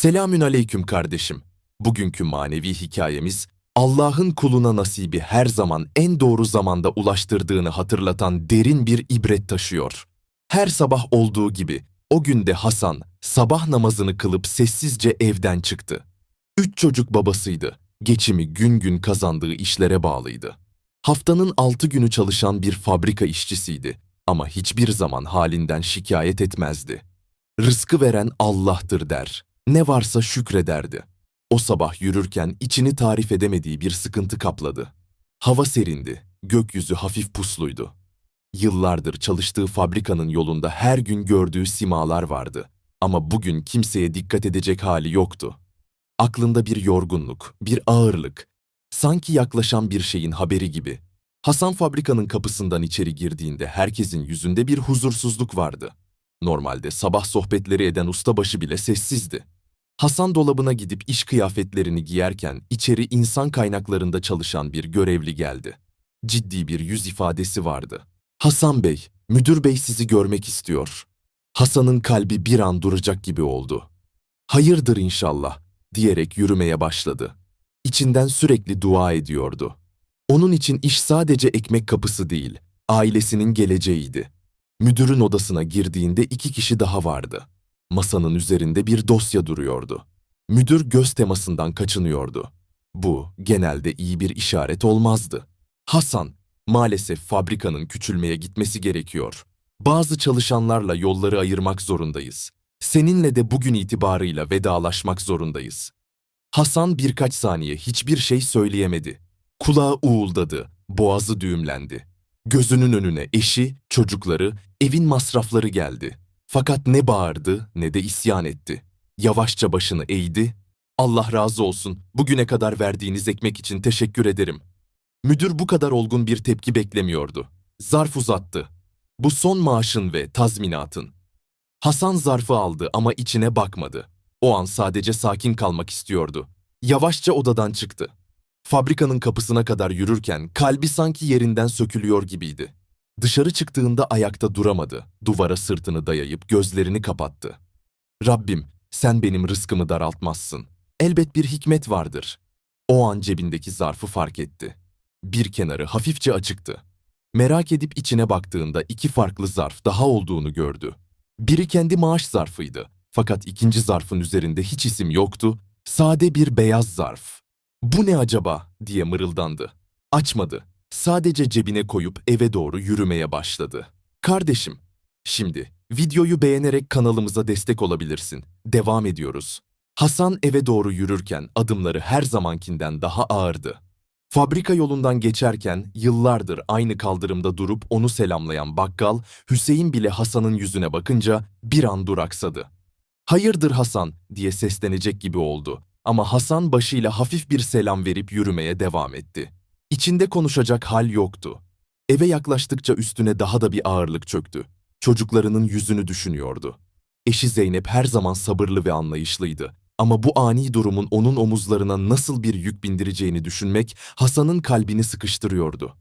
Selamün aleyküm kardeşim. Bugünkü manevi hikayemiz Allah'ın kuluna nasibi her zaman en doğru zamanda ulaştırdığını hatırlatan derin bir ibret taşıyor. Her sabah olduğu gibi o günde Hasan sabah namazını kılıp sessizce evden çıktı. Üç çocuk babasıydı. Geçimi gün gün kazandığı işlere bağlıydı. Haftanın altı günü çalışan bir fabrika işçisiydi ama hiçbir zaman halinden şikayet etmezdi. Rızkı veren Allah'tır der. Ne varsa şükrederdi. O sabah yürürken içini tarif edemediği bir sıkıntı kapladı. Hava serindi, gökyüzü hafif pusluydu. Yıllardır çalıştığı fabrikanın yolunda her gün gördüğü simalar vardı. Ama bugün kimseye dikkat edecek hali yoktu. Aklında bir yorgunluk, bir ağırlık, sanki yaklaşan bir şeyin haberi gibi. Hasan fabrikanın kapısından içeri girdiğinde herkesin yüzünde bir huzursuzluk vardı. Normalde sabah sohbetleri eden ustabaşı bile sessizdi. Hasan dolabına gidip iş kıyafetlerini giyerken içeri insan kaynaklarında çalışan bir görevli geldi. Ciddi bir yüz ifadesi vardı. Hasan Bey, müdür bey sizi görmek istiyor. Hasan'ın kalbi bir an duracak gibi oldu. Hayırdır inşallah diyerek yürümeye başladı. İçinden sürekli dua ediyordu. Onun için iş sadece ekmek kapısı değil, ailesinin geleceğiydi. Müdürün odasına girdiğinde iki kişi daha vardı. Masanın üzerinde bir dosya duruyordu. Müdür göz temasından kaçınıyordu. Bu genelde iyi bir işaret olmazdı. Hasan, maalesef fabrikanın küçülmeye gitmesi gerekiyor. Bazı çalışanlarla yolları ayırmak zorundayız. Seninle de bugün itibarıyla vedalaşmak zorundayız. Hasan birkaç saniye hiçbir şey söyleyemedi. Kulağı uğuldadı, boğazı düğümlendi. Gözünün önüne eşi, çocukları, evin masrafları geldi. Fakat ne bağırdı ne de isyan etti. Yavaşça başını eğdi. Allah razı olsun, bugüne kadar verdiğiniz ekmek için teşekkür ederim. Müdür bu kadar olgun bir tepki beklemiyordu. Zarf uzattı. Bu son maaşın ve tazminatın. Hasan zarfı aldı ama içine bakmadı. O an sadece sakin kalmak istiyordu. Yavaşça odadan çıktı. Fabrikanın kapısına kadar yürürken kalbi sanki yerinden sökülüyor gibiydi. Dışarı çıktığında ayakta duramadı. Duvara sırtını dayayıp gözlerini kapattı. Rabbim, sen benim rızkımı daraltmazsın. Elbet bir hikmet vardır. O an cebindeki zarfı fark etti. Bir kenarı hafifçe açıktı. Merak edip içine baktığında iki farklı zarf daha olduğunu gördü. Biri kendi maaş zarfıydı. Fakat ikinci zarfın üzerinde hiç isim yoktu. Sade bir beyaz zarf. Bu ne acaba diye mırıldandı. Açmadı. Sadece cebine koyup eve doğru yürümeye başladı. Kardeşim, şimdi videoyu beğenerek kanalımıza destek olabilirsin. Devam ediyoruz. Hasan eve doğru yürürken adımları her zamankinden daha ağırdı. Fabrika yolundan geçerken yıllardır aynı kaldırımda durup onu selamlayan bakkal Hüseyin bile Hasan'ın yüzüne bakınca bir an duraksadı. Hayırdır Hasan diye seslenecek gibi oldu ama Hasan başıyla hafif bir selam verip yürümeye devam etti. İçinde konuşacak hal yoktu. Eve yaklaştıkça üstüne daha da bir ağırlık çöktü. Çocuklarının yüzünü düşünüyordu. Eşi Zeynep her zaman sabırlı ve anlayışlıydı. Ama bu ani durumun onun omuzlarına nasıl bir yük bindireceğini düşünmek Hasan'ın kalbini sıkıştırıyordu.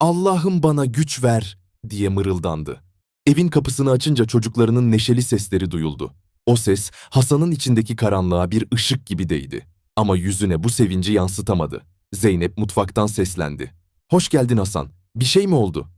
Allah'ım bana güç ver diye mırıldandı. Evin kapısını açınca çocuklarının neşeli sesleri duyuldu. O ses Hasan'ın içindeki karanlığa bir ışık gibi değdi. Ama yüzüne bu sevinci yansıtamadı. Zeynep mutfaktan seslendi. Hoş geldin Hasan. Bir şey mi oldu?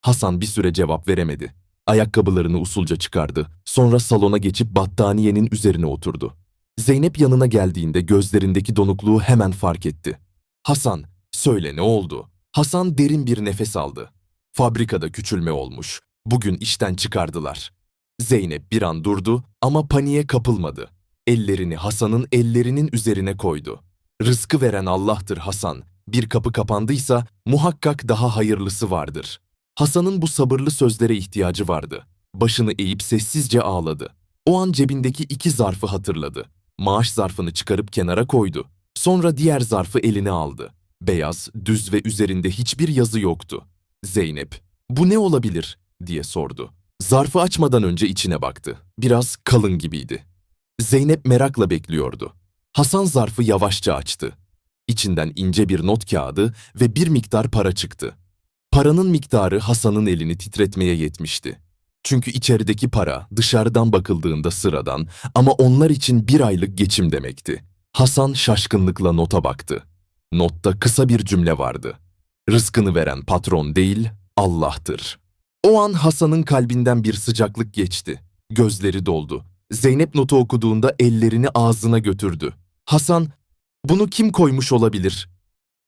Hasan bir süre cevap veremedi. Ayakkabılarını usulca çıkardı. Sonra salona geçip battaniyenin üzerine oturdu. Zeynep yanına geldiğinde gözlerindeki donukluğu hemen fark etti. Hasan, söyle ne oldu? Hasan derin bir nefes aldı. Fabrikada küçülme olmuş. Bugün işten çıkardılar. Zeynep bir an durdu ama paniğe kapılmadı. Ellerini Hasan'ın ellerinin üzerine koydu. Rızkı veren Allah'tır Hasan. Bir kapı kapandıysa muhakkak daha hayırlısı vardır. Hasan'ın bu sabırlı sözlere ihtiyacı vardı. Başını eğip sessizce ağladı. O an cebindeki iki zarfı hatırladı. Maaş zarfını çıkarıp kenara koydu. Sonra diğer zarfı eline aldı. Beyaz, düz ve üzerinde hiçbir yazı yoktu. Zeynep, bu ne olabilir diye sordu. Zarfı açmadan önce içine baktı. Biraz kalın gibiydi. Zeynep merakla bekliyordu. Hasan zarfı yavaşça açtı. İçinden ince bir not kağıdı ve bir miktar para çıktı. Paranın miktarı Hasan'ın elini titretmeye yetmişti. Çünkü içerideki para dışarıdan bakıldığında sıradan ama onlar için bir aylık geçim demekti. Hasan şaşkınlıkla nota baktı. Notta kısa bir cümle vardı. Rızkını veren patron değil, Allah'tır. O an Hasan'ın kalbinden bir sıcaklık geçti. Gözleri doldu. Zeynep notu okuduğunda ellerini ağzına götürdü. Hasan, bunu kim koymuş olabilir?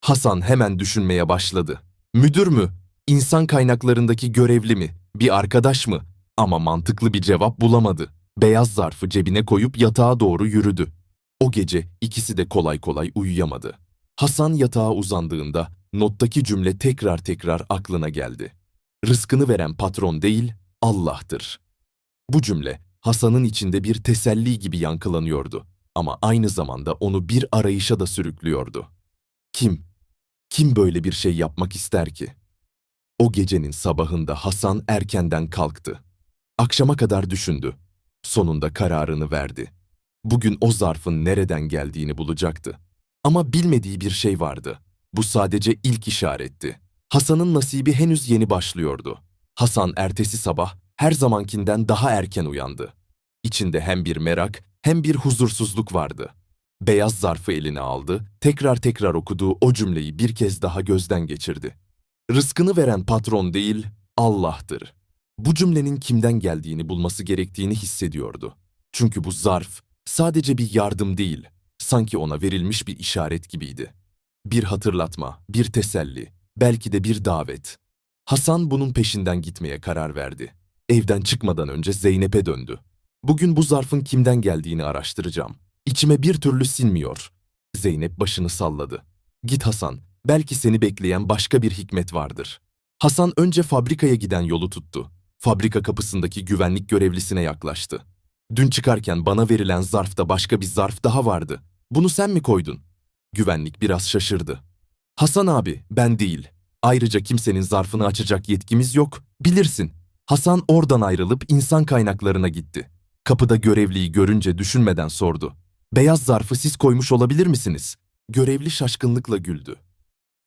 Hasan hemen düşünmeye başladı. Müdür mü? İnsan kaynaklarındaki görevli mi? Bir arkadaş mı? Ama mantıklı bir cevap bulamadı. Beyaz zarfı cebine koyup yatağa doğru yürüdü. O gece ikisi de kolay kolay uyuyamadı. Hasan yatağa uzandığında nottaki cümle tekrar tekrar aklına geldi. Rızkını veren patron değil, Allah'tır. Bu cümle Hasan'ın içinde bir teselli gibi yankılanıyordu ama aynı zamanda onu bir arayışa da sürüklüyordu. Kim, kim böyle bir şey yapmak ister ki? O gecenin sabahında Hasan erkenden kalktı. Akşama kadar düşündü. Sonunda kararını verdi. Bugün o zarfın nereden geldiğini bulacaktı. Ama bilmediği bir şey vardı. Bu sadece ilk işaretti. Hasan'ın nasibi henüz yeni başlıyordu. Hasan ertesi sabah her zamankinden daha erken uyandı. İçinde hem bir merak hem bir huzursuzluk vardı. Beyaz zarfı eline aldı, tekrar tekrar okuduğu o cümleyi bir kez daha gözden geçirdi. Rızkını veren patron değil, Allah'tır. Bu cümlenin kimden geldiğini bulması gerektiğini hissediyordu. Çünkü bu zarf sadece bir yardım değil, sanki ona verilmiş bir işaret gibiydi. Bir hatırlatma, bir teselli, belki de bir davet. Hasan bunun peşinden gitmeye karar verdi. Evden çıkmadan önce Zeynep'e döndü. Bugün bu zarfın kimden geldiğini araştıracağım. İçime bir türlü sinmiyor. Zeynep başını salladı. Git Hasan, belki seni bekleyen başka bir hikmet vardır. Hasan önce fabrikaya giden yolu tuttu. Fabrika kapısındaki güvenlik görevlisine yaklaştı. Dün çıkarken bana verilen zarfta başka bir zarf daha vardı. Bunu sen mi koydun? Güvenlik biraz şaşırdı. Hasan abi, ben değil. Ayrıca kimsenin zarfını açacak yetkimiz yok. Bilirsin. Hasan oradan ayrılıp insan kaynaklarına gitti. Kapıda görevliyi görünce düşünmeden sordu. Beyaz zarfı siz koymuş olabilir misiniz? Görevli şaşkınlıkla güldü.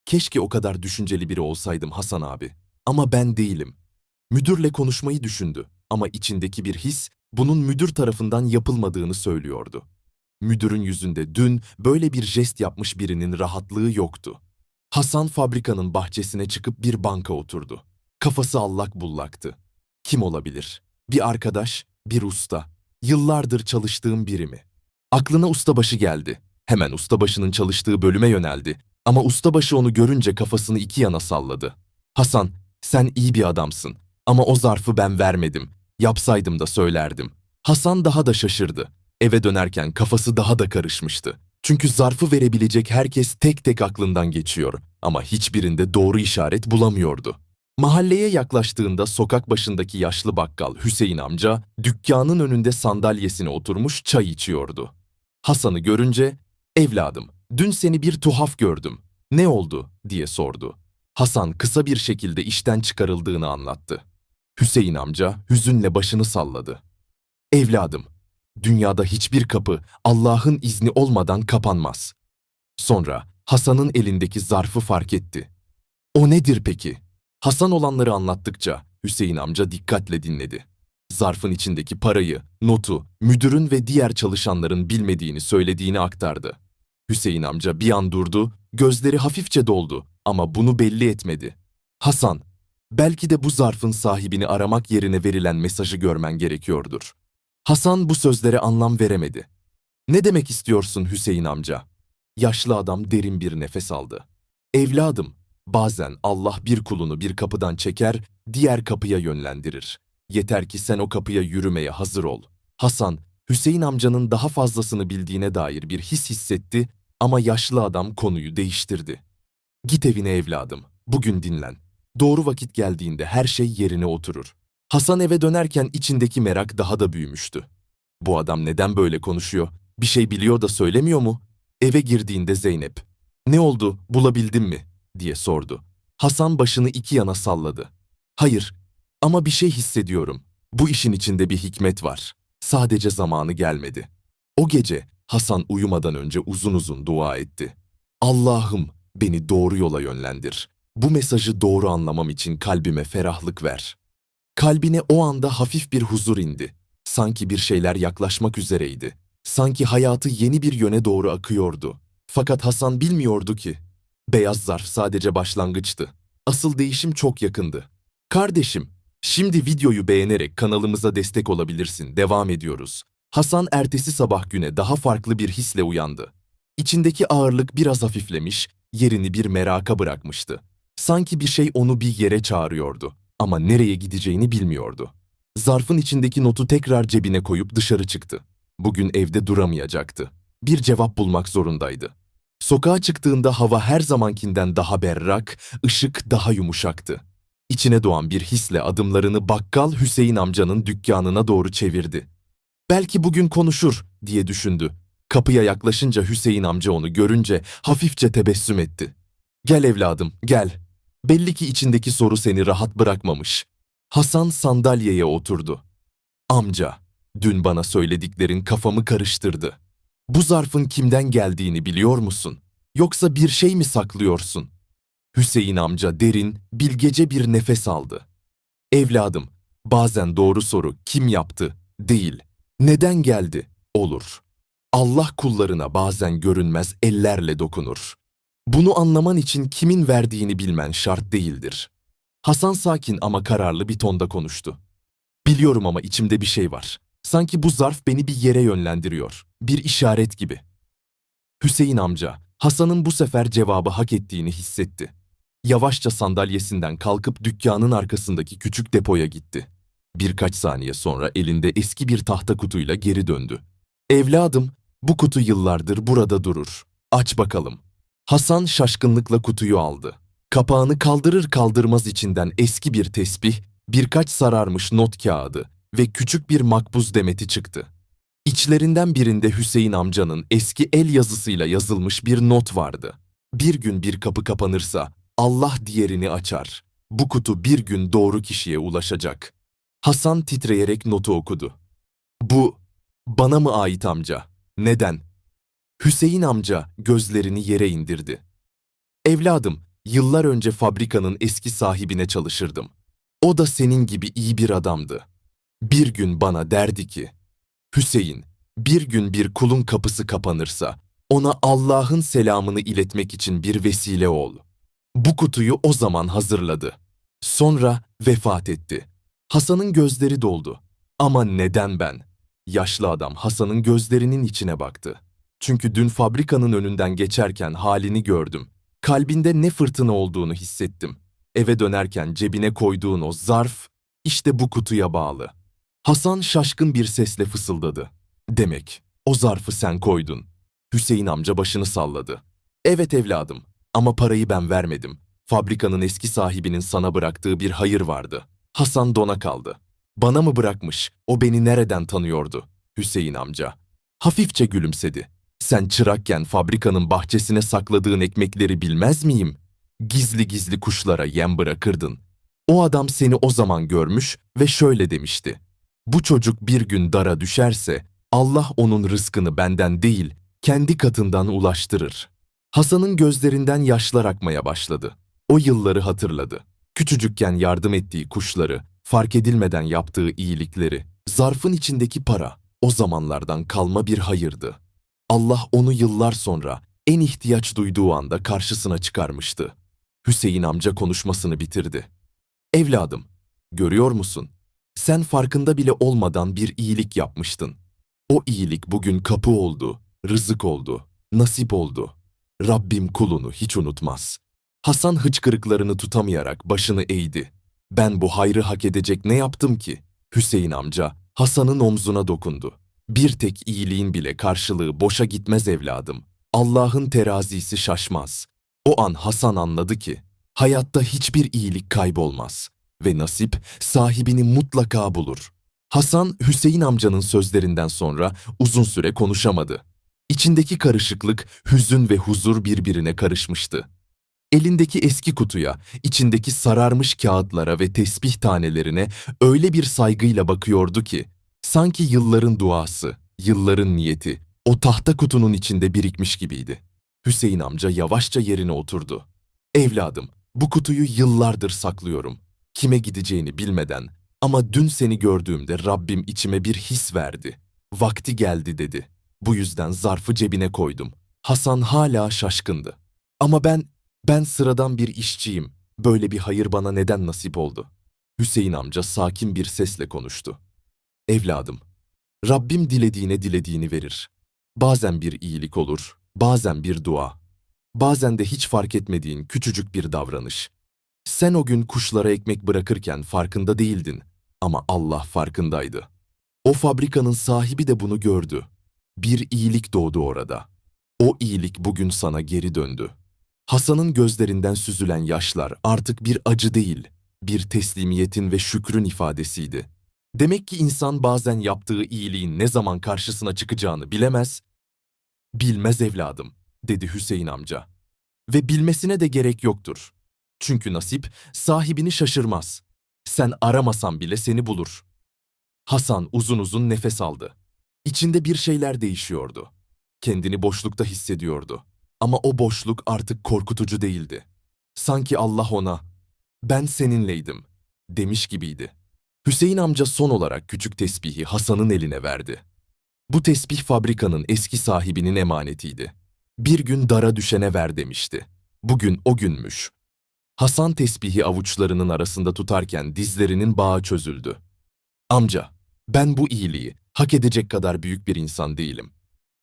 Keşke o kadar düşünceli biri olsaydım Hasan abi. Ama ben değilim. Müdürle konuşmayı düşündü ama içindeki bir his bunun müdür tarafından yapılmadığını söylüyordu. Müdürün yüzünde dün böyle bir jest yapmış birinin rahatlığı yoktu. Hasan fabrikanın bahçesine çıkıp bir banka oturdu. Kafası allak bullaktı. Kim olabilir? Bir arkadaş, bir usta. Yıllardır çalıştığım biri mi? Aklına ustabaşı geldi. Hemen ustabaşının çalıştığı bölüme yöneldi. Ama ustabaşı onu görünce kafasını iki yana salladı. Hasan, sen iyi bir adamsın. Ama o zarfı ben vermedim. Yapsaydım da söylerdim. Hasan daha da şaşırdı. Eve dönerken kafası daha da karışmıştı. Çünkü zarfı verebilecek herkes tek tek aklından geçiyor ama hiçbirinde doğru işaret bulamıyordu. Mahalleye yaklaştığında sokak başındaki yaşlı bakkal Hüseyin amca dükkanın önünde sandalyesine oturmuş çay içiyordu. Hasan'ı görünce "Evladım, dün seni bir tuhaf gördüm. Ne oldu?" diye sordu. Hasan kısa bir şekilde işten çıkarıldığını anlattı. Hüseyin amca hüzünle başını salladı. Evladım, dünyada hiçbir kapı Allah'ın izni olmadan kapanmaz. Sonra Hasan'ın elindeki zarfı fark etti. O nedir peki? Hasan olanları anlattıkça Hüseyin amca dikkatle dinledi. Zarfın içindeki parayı, notu, müdürün ve diğer çalışanların bilmediğini söylediğini aktardı. Hüseyin amca bir an durdu, gözleri hafifçe doldu ama bunu belli etmedi. Hasan, belki de bu zarfın sahibini aramak yerine verilen mesajı görmen gerekiyordur. Hasan bu sözlere anlam veremedi. Ne demek istiyorsun Hüseyin amca? Yaşlı adam derin bir nefes aldı. Evladım, bazen Allah bir kulunu bir kapıdan çeker, diğer kapıya yönlendirir. Yeter ki sen o kapıya yürümeye hazır ol. Hasan, Hüseyin amcanın daha fazlasını bildiğine dair bir his hissetti ama yaşlı adam konuyu değiştirdi. Git evine evladım, bugün dinlen. Doğru vakit geldiğinde her şey yerine oturur. Hasan eve dönerken içindeki merak daha da büyümüştü. Bu adam neden böyle konuşuyor? Bir şey biliyor da söylemiyor mu? Eve girdiğinde Zeynep, "Ne oldu? Bulabildin mi?" Diye sordu. Hasan başını iki yana salladı. "Hayır, ama bir şey hissediyorum. Bu işin içinde bir hikmet var. Sadece zamanı gelmedi." O gece Hasan uyumadan önce uzun uzun dua etti. "Allah'ım, beni doğru yola yönlendir. Bu mesajı doğru anlamam için kalbime ferahlık ver." Kalbine o anda hafif bir huzur indi. Sanki bir şeyler yaklaşmak üzereydi. Sanki hayatı yeni bir yöne doğru akıyordu. Fakat Hasan bilmiyordu ki. Beyaz zarf sadece başlangıçtı. Asıl değişim çok yakındı. Kardeşim, şimdi videoyu beğenerek kanalımıza destek olabilirsin. Devam ediyoruz. Hasan ertesi sabah güne daha farklı bir hisle uyandı. İçindeki ağırlık biraz hafiflemiş, yerini bir meraka bırakmıştı. Sanki bir şey onu bir yere çağırıyordu ama nereye gideceğini bilmiyordu. Zarfın içindeki notu tekrar cebine koyup dışarı çıktı. Bugün evde duramayacaktı. Bir cevap bulmak zorundaydı. Sokağa çıktığında hava her zamankinden daha berrak, ışık daha yumuşaktı. İçine doğan bir hisle adımlarını bakkal Hüseyin amcanın dükkanına doğru çevirdi. Belki bugün konuşur diye düşündü. Kapıya yaklaşınca Hüseyin amca onu görünce hafifçe tebessüm etti. Gel evladım, gel. Belli ki içindeki soru seni rahat bırakmamış. Hasan sandalyeye oturdu. Amca, dün bana söylediklerin kafamı karıştırdı. Bu zarfın kimden geldiğini biliyor musun? Yoksa bir şey mi saklıyorsun? Hüseyin amca derin, bilgece bir nefes aldı. Evladım, bazen doğru soru kim yaptı değil, neden geldi olur. Allah kullarına bazen görünmez ellerle dokunur. Bunu anlaman için kimin verdiğini bilmen şart değildir. Hasan sakin ama kararlı bir tonda konuştu. Biliyorum ama içimde bir şey var. Sanki bu zarf beni bir yere yönlendiriyor. Bir işaret gibi. Hüseyin amca, Hasan'ın bu sefer cevabı hak ettiğini hissetti. Yavaşça sandalyesinden kalkıp dükkanın arkasındaki küçük depoya gitti. Birkaç saniye sonra elinde eski bir tahta kutuyla geri döndü. Evladım, bu kutu yıllardır burada durur. Aç bakalım. Hasan şaşkınlıkla kutuyu aldı. Kapağını kaldırır kaldırmaz içinden eski bir tesbih, birkaç sararmış not kağıdı ve küçük bir makbuz demeti çıktı. İçlerinden birinde Hüseyin amcanın eski el yazısıyla yazılmış bir not vardı. Bir gün bir kapı kapanırsa Allah diğerini açar. Bu kutu bir gün doğru kişiye ulaşacak. Hasan titreyerek notu okudu. Bu bana mı ait amca? Neden? Hüseyin amca gözlerini yere indirdi. Evladım, yıllar önce fabrikanın eski sahibine çalışırdım. O da senin gibi iyi bir adamdı. Bir gün bana derdi ki, Hüseyin, bir gün bir kulun kapısı kapanırsa, ona Allah'ın selamını iletmek için bir vesile ol. Bu kutuyu o zaman hazırladı. Sonra vefat etti. Hasan'ın gözleri doldu. Ama neden ben? Yaşlı adam Hasan'ın gözlerinin içine baktı. Çünkü dün fabrikanın önünden geçerken halini gördüm. Kalbinde ne fırtına olduğunu hissettim. Eve dönerken cebine koyduğun o zarf, işte bu kutuya bağlı. Hasan şaşkın bir sesle fısıldadı. Demek, o zarfı sen koydun. Hüseyin amca başını salladı. Evet evladım, ama parayı ben vermedim. Fabrikanın eski sahibinin sana bıraktığı bir hayır vardı. Hasan dona kaldı. Bana mı bırakmış? O beni nereden tanıyordu? Hüseyin amca. Hafifçe gülümsedi. Sen çırakken fabrikanın bahçesine sakladığın ekmekleri bilmez miyim? Gizli gizli kuşlara yem bırakırdın. O adam seni o zaman görmüş ve şöyle demişti. Bu çocuk bir gün dara düşerse Allah onun rızkını benden değil, kendi katından ulaştırır. Hasan'ın gözlerinden yaşlar akmaya başladı. O yılları hatırladı. Küçücükken yardım ettiği kuşları, fark edilmeden yaptığı iyilikleri, zarfın içindeki para o zamanlardan kalma bir hayırdı. Allah onu yıllar sonra en ihtiyaç duyduğu anda karşısına çıkarmıştı. Hüseyin amca konuşmasını bitirdi. Evladım, görüyor musun? Sen farkında bile olmadan bir iyilik yapmıştın. O iyilik bugün kapı oldu, rızık oldu, nasip oldu. Rabbim kulunu hiç unutmaz. Hasan hıçkırıklarını tutamayarak başını eğdi. Ben bu hayrı hak edecek ne yaptım ki? Hüseyin amca Hasan'ın omzuna dokundu. Bir tek iyiliğin bile karşılığı boşa gitmez evladım. Allah'ın terazisi şaşmaz. O an Hasan anladı ki hayatta hiçbir iyilik kaybolmaz ve nasip sahibini mutlaka bulur. Hasan Hüseyin amcanın sözlerinden sonra uzun süre konuşamadı. İçindeki karışıklık, hüzün ve huzur birbirine karışmıştı. Elindeki eski kutuya, içindeki sararmış kağıtlara ve tesbih tanelerine öyle bir saygıyla bakıyordu ki, sanki yılların duası, yılların niyeti o tahta kutunun içinde birikmiş gibiydi. Hüseyin amca yavaşça yerine oturdu. Evladım, bu kutuyu yıllardır saklıyorum. Kime gideceğini bilmeden Ama dün seni gördüğümde Rabbim içime bir his verdi. Vakti geldi dedi. Bu yüzden zarfı cebine koydum. Hasan hala şaşkındı. Ama ben, ben sıradan bir işçiyim. Böyle bir hayır bana neden nasip oldu? Hüseyin amca sakin bir sesle konuştu. Evladım, Rabbim dilediğine dilediğini verir. Bazen bir iyilik olur, bazen bir dua. Bazen de hiç fark etmediğin küçücük bir davranış. Sen o gün kuşlara ekmek bırakırken farkında değildin ama Allah farkındaydı. O fabrikanın sahibi de bunu gördü. Bir iyilik doğdu orada. O iyilik bugün sana geri döndü. Hasan'ın gözlerinden süzülen yaşlar artık bir acı değil, bir teslimiyetin ve şükrün ifadesiydi. Demek ki insan bazen yaptığı iyiliğin ne zaman karşısına çıkacağını bilemez. Bilmez evladım, dedi Hüseyin amca. Ve bilmesine de gerek yoktur. Çünkü nasip sahibini şaşırmaz. Sen aramasan bile seni bulur. Hasan uzun uzun nefes aldı. İçinde bir şeyler değişiyordu. Kendini boşlukta hissediyordu. Ama o boşluk artık korkutucu değildi. Sanki Allah ona, ben seninleydim, demiş gibiydi. Hüseyin amca son olarak küçük tesbihi Hasan'ın eline verdi. Bu tesbih fabrikanın eski sahibinin emanetiydi. Bir gün dara düşene ver demişti. Bugün o günmüş. Hasan tesbihi avuçlarının arasında tutarken dizlerinin bağı çözüldü. Amca, ben bu iyiliği hak edecek kadar büyük bir insan değilim.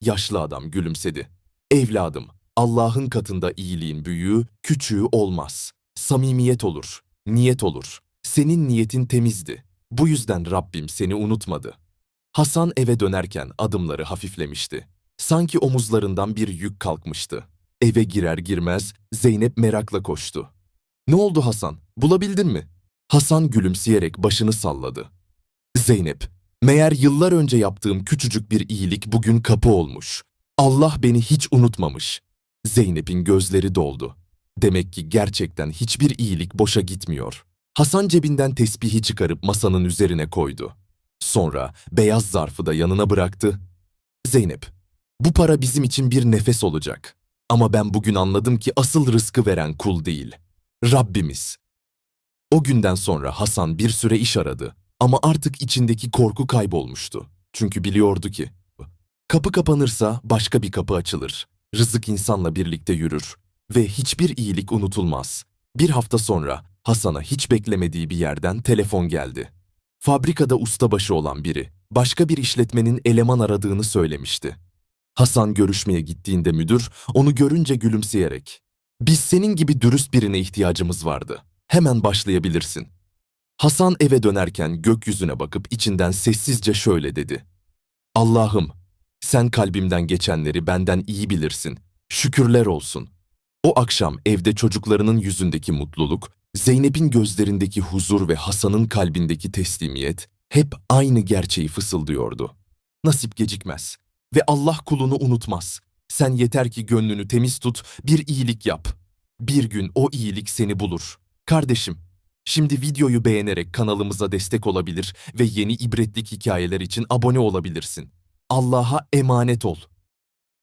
Yaşlı adam gülümsedi. Evladım, Allah'ın katında iyiliğin büyüğü, küçüğü olmaz. Samimiyet olur, niyet olur. Senin niyetin temizdi. Bu yüzden Rabbim seni unutmadı. Hasan eve dönerken adımları hafiflemişti. Sanki omuzlarından bir yük kalkmıştı. Eve girer girmez Zeynep merakla koştu. Ne oldu Hasan? Bulabildin mi? Hasan gülümseyerek başını salladı. Zeynep, meğer yıllar önce yaptığım küçücük bir iyilik bugün kapı olmuş. Allah beni hiç unutmamış. Zeynep'in gözleri doldu. Demek ki gerçekten hiçbir iyilik boşa gitmiyor. Hasan cebinden tesbihi çıkarıp masanın üzerine koydu. Sonra beyaz zarfı da yanına bıraktı. Zeynep, bu para bizim için bir nefes olacak. Ama ben bugün anladım ki asıl rızkı veren kul değil. Rabbimiz. O günden sonra Hasan bir süre iş aradı ama artık içindeki korku kaybolmuştu. Çünkü biliyordu ki kapı kapanırsa başka bir kapı açılır. Rızık insanla birlikte yürür ve hiçbir iyilik unutulmaz. Bir hafta sonra Hasan'a hiç beklemediği bir yerden telefon geldi. Fabrikada ustabaşı olan biri başka bir işletmenin eleman aradığını söylemişti. Hasan görüşmeye gittiğinde müdür onu görünce gülümseyerek biz senin gibi dürüst birine ihtiyacımız vardı. Hemen başlayabilirsin. Hasan eve dönerken gökyüzüne bakıp içinden sessizce şöyle dedi. Allah'ım, sen kalbimden geçenleri benden iyi bilirsin. Şükürler olsun. O akşam evde çocuklarının yüzündeki mutluluk, Zeynep'in gözlerindeki huzur ve Hasan'ın kalbindeki teslimiyet hep aynı gerçeği fısıldıyordu. Nasip gecikmez ve Allah kulunu unutmaz. Sen yeter ki gönlünü temiz tut, bir iyilik yap. Bir gün o iyilik seni bulur. Kardeşim, şimdi videoyu beğenerek kanalımıza destek olabilir ve yeni ibretlik hikayeler için abone olabilirsin. Allah'a emanet ol.